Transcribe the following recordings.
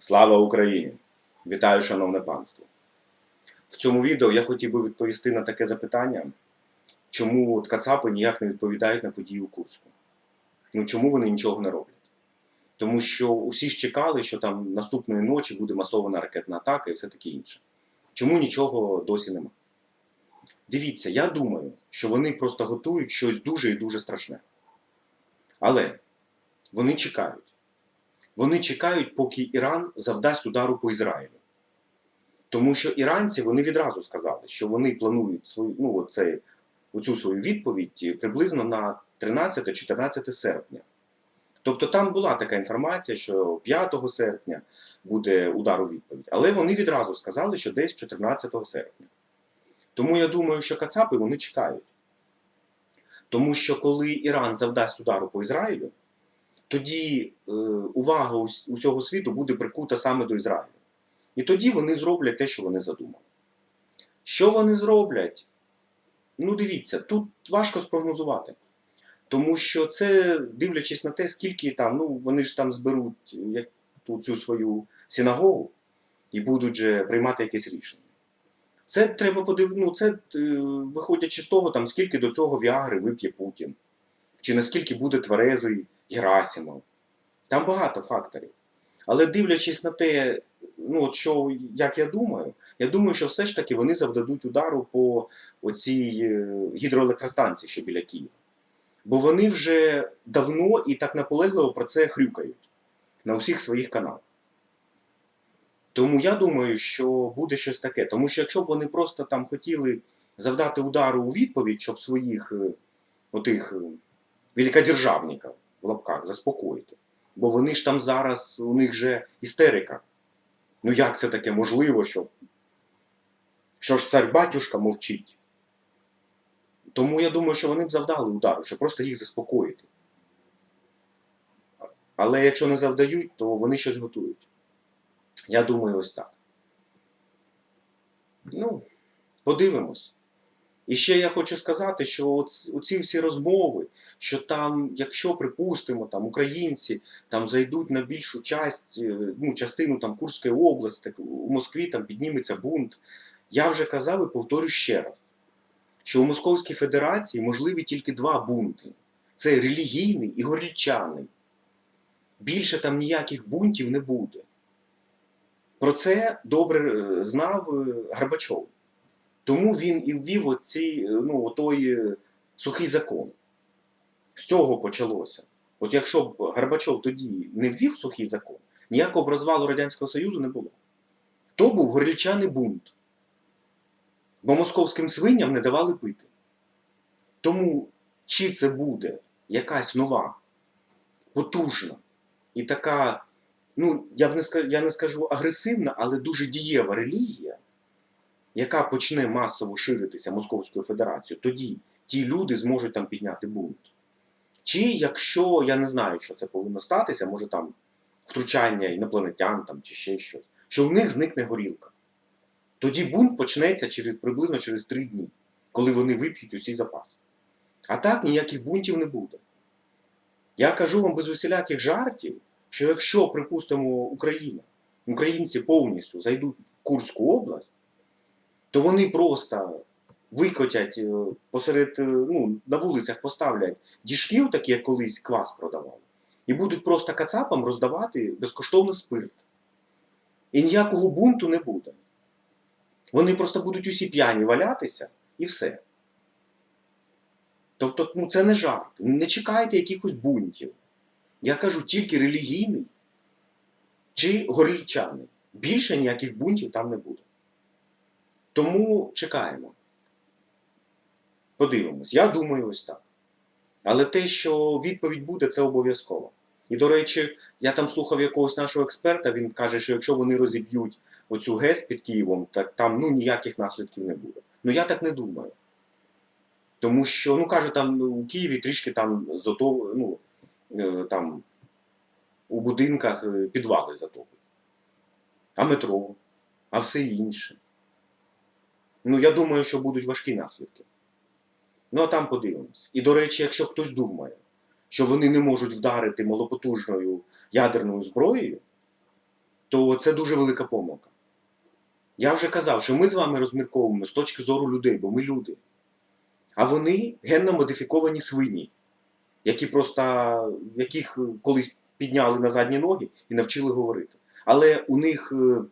Слава Україні! Вітаю, шановне панство! В цьому відео я хотів би відповісти на таке запитання, чому от Кацапи ніяк не відповідають на події у Курську. Ну чому вони нічого не роблять? Тому що усі ж чекали, що там наступної ночі буде масована ракетна атака і все таке інше. Чому нічого досі нема? Дивіться, я думаю, що вони просто готують щось дуже і дуже страшне. Але вони чекають. Вони чекають, поки Іран завдасть удару по Ізраїлю. Тому що іранці вони відразу сказали, що вони планують свою, ну, оце, оцю свою відповідь приблизно на 13-14 серпня. Тобто там була така інформація, що 5 серпня буде удар у відповідь. Але вони відразу сказали, що десь 14 серпня. Тому я думаю, що Кацапи вони чекають. Тому що коли Іран завдасть удару по Ізраїлю, тоді е, увага усього світу буде прикута саме до Ізраїлю. І тоді вони зроблять те, що вони задумали. Що вони зроблять? Ну, дивіться, тут важко спрогнозувати. Тому що це, дивлячись на те, скільки там, ну, вони ж там зберуть як, ту, цю свою синагогу і будуть же приймати якесь рішення. Це треба подив... ну, це е, виходячи з того, там, скільки до цього Віагри вип'є Путін, чи наскільки буде тверезий Герасимов. Там багато факторів. Але дивлячись на те, ну, от що, як я думаю, я думаю, що все ж таки вони завдадуть удару по оцій е, гідроелектростанції, що біля Києва. Бо вони вже давно і так наполегливо про це хрюкають на усіх своїх каналах. Тому я думаю, що буде щось таке. Тому що якщо б вони просто там хотіли завдати удару у відповідь, щоб своїх е, отих е, великодержавників в лапках заспокоїти. Бо вони ж там зараз, у них же істерика. Ну як це таке можливо, що, що ж цар батюшка мовчить? Тому я думаю, що вони б завдали удару, щоб просто їх заспокоїти. Але якщо не завдають, то вони щось готують. Я думаю, ось так. Ну, подивимось. І ще я хочу сказати, що оц- оці всі розмови, що там, якщо припустимо, там українці там зайдуть на більшу часть, е, ну, частину там Курської області, у Москві там підніметься бунт. Я вже казав і повторю ще раз, що у Московській Федерації можливі тільки два бунти: це релігійний і горільчаний. Більше там ніяких бунтів не буде. Про це добре е, знав е, Горбачов. Тому він і ввів оці, е, ну, той е, сухий закон. З цього почалося. От якщо б Горбачов тоді не ввів сухий закон, ніякого б розвалу Радянського Союзу не було. То був горільчаний бунт. Бо московським свиням не давали пити. Тому чи це буде якась нова, потужна і така, ну, я б не я не скажу агресивна, але дуже дієва релігія, яка почне масово ширитися Московською Федерацією, тоді ті люди зможуть там підняти бунт. Чи якщо я не знаю, що це повинно статися, може там втручання інопланетян там, чи ще щось, що в них зникне горілка. Тоді бунт почнеться через, приблизно через три дні, коли вони вип'ють усі запаси. А так ніяких бунтів не буде. Я кажу вам без усіляких жартів, що якщо, припустимо, Україна, українці повністю зайдуть в Курську область, то вони просто викотять е, посеред, е, ну, на вулицях поставлять діжків, такі як колись квас продавали, і будуть просто кацапам роздавати безкоштовно спирт. І ніякого бунту не буде. Вони просто будуть усі п'яні валятися і все. Тобто, ну це не жарт. Не чекайте якихось бунтів. Я кажу тільки релігійний чи горлічаний. Більше ніяких бунтів там не буде. Тому чекаємо. Подивимось. Я думаю, ось так. Але те, що відповідь буде, це обов'язково. І, до речі, я там слухав якогось нашого експерта, він каже, що якщо вони розіб'ють оцю ГЕС під Києвом, так там ну, ніяких наслідків не буде. Ну я так не думаю. Тому що, ну каже, там у Києві трішки там зато, ну, е, там у будинках е, підвали затоплені. А метро, а все інше. Ну, я думаю, що будуть важкі наслідки. Ну, а там подивимось. І, до речі, якщо хтось думає, що вони не можуть вдарити малопотужною ядерною зброєю, то це дуже велика помилка. Я вже казав, що ми з вами розмірковуємо з точки зору людей, бо ми люди. А вони генно модифіковані свині, які просто, яких колись підняли на задні ноги і навчили говорити. Але у них, е,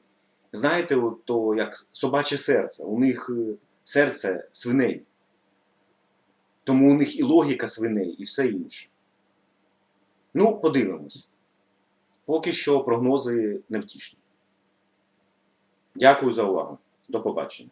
знаєте, от то як собаче серце, у них е, серце свиней. Тому у них і логіка свиней, і все інше. Ну, подивимось. Поки що прогнози невтішні. Дякую за увагу. До побачення.